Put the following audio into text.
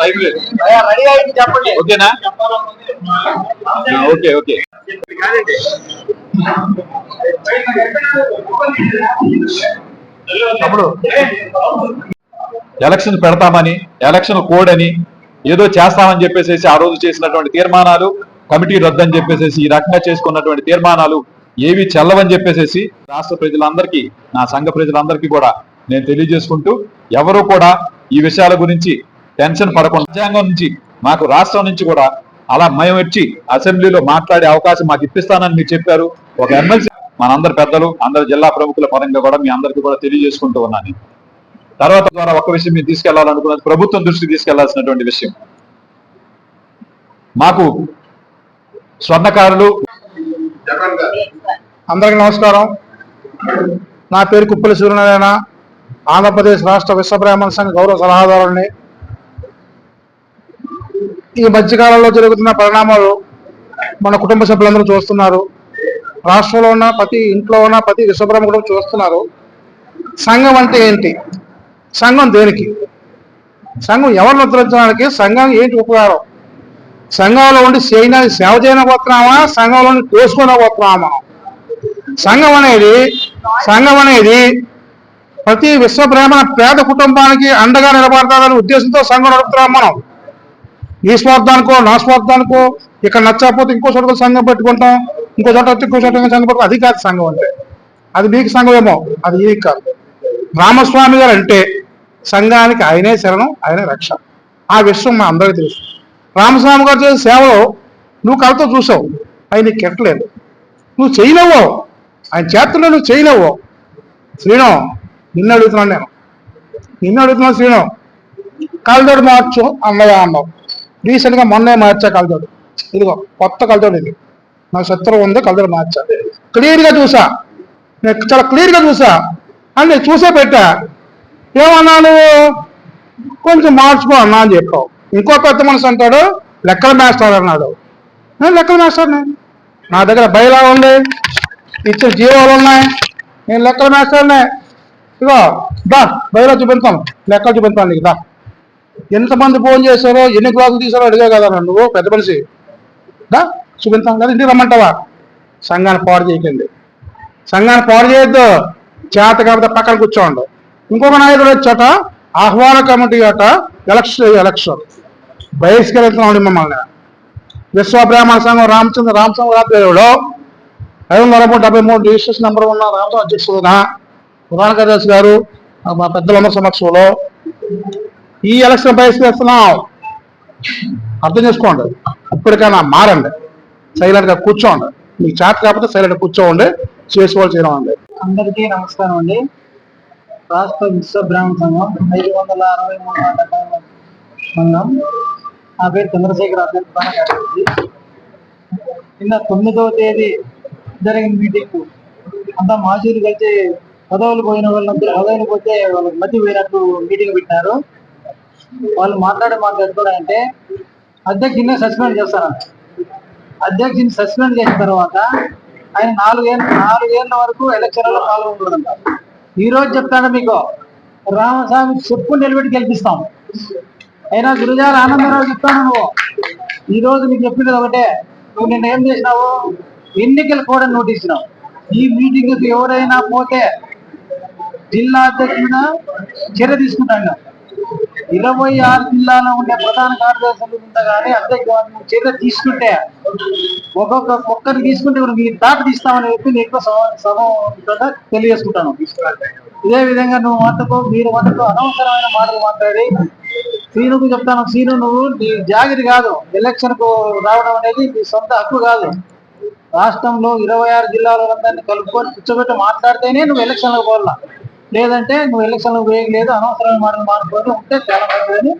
Time లేదు ready అయింది చెప్పండి. ఓకేనా? Okay okay. తమ్ముడు ఎలక్షన్ పెడతామని ఎలక్షన్ కోడ్ అని ఏదో చేస్తామని చెప్పేసి ఆ రోజు చేసినటువంటి తీర్మానాలు కమిటీ రద్దని చెప్పేసి ఈ రకంగా చేసుకున్నటువంటి తీర్మానాలు ఏవి చెల్లవని చెప్పేసి రాష్ట్ర ప్రజలందరికీ నా సంఘ ప్రజలందరికీ కూడా నేను తెలియజేసుకుంటూ ఎవరు కూడా ఈ విషయాల గురించి టెన్షన్ పడకుండా రాజ్యాంగం నుంచి మాకు రాష్ట్రం నుంచి కూడా అలా మేము వచ్చి అసెంబ్లీలో మాట్లాడే అవకాశం మాకు ఇప్పిస్తానని మీరు చెప్పారు. ఒక ఎమ్మెల్సీ మనందరి పెద్దలు అందరి జిల్లా ప్రముఖుల పరంగా కూడా మీ అందరికీ కూడా తెలియజేసుకుంటూ ఉన్నాను తర్వాత ద్వారా ఒక విషయం మీరు తీసుకెళ్ళాలనుకున్నది ప్రభుత్వం దృష్టికి తీసుకెళ్ళాల్సినటువంటి విషయం. మాకు స్వర్ణకారులు అందరికి నమస్కారం. నా పేరు కుప్పల సూర్యనారాయణ. ఆంధ్రప్రదేశ్ రాష్ట్ర విశ్వ బ్రాహ్మణ సంఘ గౌరవ సలహాదారుని ఈ మధ్యకాలంలో జరుగుతున్న పరిణామాలు మన కుటుంబ సభ్యులందరూ చూస్తున్నారు. రాష్ట్రంలో ఉన్న ప్రతి ఇంట్లో ఉన్న ప్రతి విశ్వబ్రహ్మణుడు చూస్తున్నారు. సంఘం అంటే ఏంటి? సంఘం దేనికి? సంఘం ఎవరిని ఉద్ధరించడానికి సంఘం ఏంటి ఉపకారం? సంఘంలో ఉండి చేయడానికి సేవ చేయకపోతున్నామా సంఘంలో ఉండి కోసుకోలేకపోతున్నామా మనం సంఘం అనేది సంఘం అనేది ప్రతి విశ్వ బ్రాహ్మణ పేద కుటుంబానికి అండగా నిలబడతాదనే ఉద్దేశంతో సంఘం నడుపుతున్నాం మనం. నీ స్వార్థానికో నా స్వార్థానికో ఇక్కడ నచ్చకపోతే ఇంకో చోట సంఘం పెట్టుకుంటాం ఇంకో చోట ఇంకో చోట సంఘం పెట్టుకుంటాం అది కాదు సంఘం అంటే. అది మీకు సంఘమేమో అది ఈ కాదు. రామస్వామి గారు అంటే సంఘానికి ఆయనే శరణం ఆయనే రక్ష. ఆ విషయం మా అందరికీ తెలుసు. రామస్వామి గారు చేసే సేవలో నువ్వు కళ్ళతో చూసావు ఆయన నీకు ఎట్టలేదు నువ్వు చేయలేవు ఆయన చేతుల్లో నువ్వు చేయలేవు. శ్రీను నిన్ను అడుగుతున్నాను నేను. నిన్ను అడుగుతున్నాను శ్రీను. కలదోడు మార్చు అన్నయ్య అన్నావు. రీసెంట్గా మొన్నే మార్చా కలదోడు. ఇదిగో కొత్త కలదోడు ఇది. నాకు శత్రువు ఉంది కలదోడు మార్చా. క్లియర్గా చూసా. నేను చాలా క్లియర్గా చూసా. అని చూసే పెట్టా. ఏమన్నాను కొంచెం మార్చుకో అన్నా అని చెప్పావు. ఇంకో పెద్ద మనసు అంటాడు లెక్కల మాస్టర్ అన్నాడు. నేను లెక్కల మాస్టర్ని నా. దగ్గర బయలా ఉంది. ఇచ్చిన జీవాలు ఉన్నాయి. నేను లెక్కల మేస్తానే ఇగో దా బయలా చూపించాను లెక్కలు చూపిస్తాను నీకు దా. ఎంతమంది ఫోన్ చేశారో ఎన్ని క్లాసులు తీసారో అడిగా కదా నన్ను నువ్వు పెద్ద మనిషి. దా చూపిస్తాను కదా ఇంటికి రమ్మంటావా? సంఘాన్ని పాడు చేయకండి. సంఘాన్ని పాడు చేయొద్దు. చేత కాకపోతే పక్కన కూర్చోండు. ఇంకొక నాయకుడు వచ్చాట ఆహ్వాన కమిటీ అట ఎలక్షన్ ఎలక్షన్. బహిష్కరిస్తున్నాడు మమ్మల్ని. విశ్వ బ్రాహ్మణ సంఘం రామచంద్ర రామచంద్ర రాత్రిలో ఐదు వందల మూడు డెబ్బై మూడు రిజిస్ట్రేషన్ నెంబర్ ఉన్న రామచంద్ర అధ్యక్షుడున ప్రధాన కార్యదర్శి గారు మా పెద్దలందరి సమక్షంలో ఈ ఎలక్షన్ బహిష్కరిస్తున్నాం. అర్థం చేసుకోండి. ఇప్పటికైనా మారండి. సైలెంట్గా కూర్చోండి. మీకు చాట్ కాకపోతే సైలెంట్ కూర్చోండి. చేసుకోవాలి చేయడం అండి అందరికీ నమస్కారం అండి. రాష్ట్ర విశ్వ బ్రాహ్మణ సంఘం ఐదు వందల అరవై మూడు సంఘం నా పేరు చంద్రశేఖర్ అభ్యర్థి నిన్న తొమ్మిదవ తేదీ జరిగిన మీటింగ్. అంతా మాజీలు కలిసి పదవులు పోయిన వాళ్ళందరూ పదవులు పోతే వాళ్ళకి మధ్య పోయినట్టు మీటింగ్ పెట్టినారు వాళ్ళు మాట్లాడే మాట అంటే అధ్యక్షుడిని సస్పెండ్ చేస్తారంట అధ్యక్షుని సస్పెండ్ చేసిన తర్వాత ఆయన నాలుగేళ్ళ నాలుగేళ్ళ వరకు ఎలక్షన్లో పాల్గొంటుందంట ఈ రోజు చెప్తాను మీకు రామస్వామి చెప్పు నిలబెట్టి గెలిపిస్తాం. అయినా గురుజాల ఆనందరావు చెప్తాను నువ్వు. ఈ రోజు నీకు చెప్పింది ఒకటే నువ్వు నిన్న ఏం చేసినావు? ఎన్నికల కూడా నోటీస్ ఇచ్చినావు. ఈ మీటింగ్కి ఎవరైనా పోతే జిల్లా అధ్యక్షుడిన చర్య తీసుకుంటాను ఇరవై ఆరు జిల్లాలో ఉండే ప్రధాన కార్యదర్శులు ఉండగానే అధ్యక్ష చర్య తీసుకుంటే ఒక్కొక్క ఒక్కరిని తీసుకుంటే ఇప్పుడు మీ దాట తీస్తామని చెప్పి నీకు సభ- తెలియజేసుకుంటాను. ఇదే విధంగా నువ్వు మాటకు మీరు మాటకు అనవసరమైన మాటలు మాట్లాడి. సీనుకు చెప్తాను సీను నువ్వు నీ జాగిరి కాదు ఎలక్షన్కు రావడం అనేది నీ సొంత హక్కు కాదు. రాష్ట్రంలో ఇరవై ఆరు జిల్లాలో అందరినీ కలుపుకొని కూర్చోబెట్టి మాట్లాడితేనే నువ్వు ఎలక్షన్లో పోవాలా? లేదంటే నువ్వు ఎలక్షన్లకు వేయలేదు అనవసరమైన మాటలు మాట్లాడుతూ ఉంటే చాలా మంచిదని.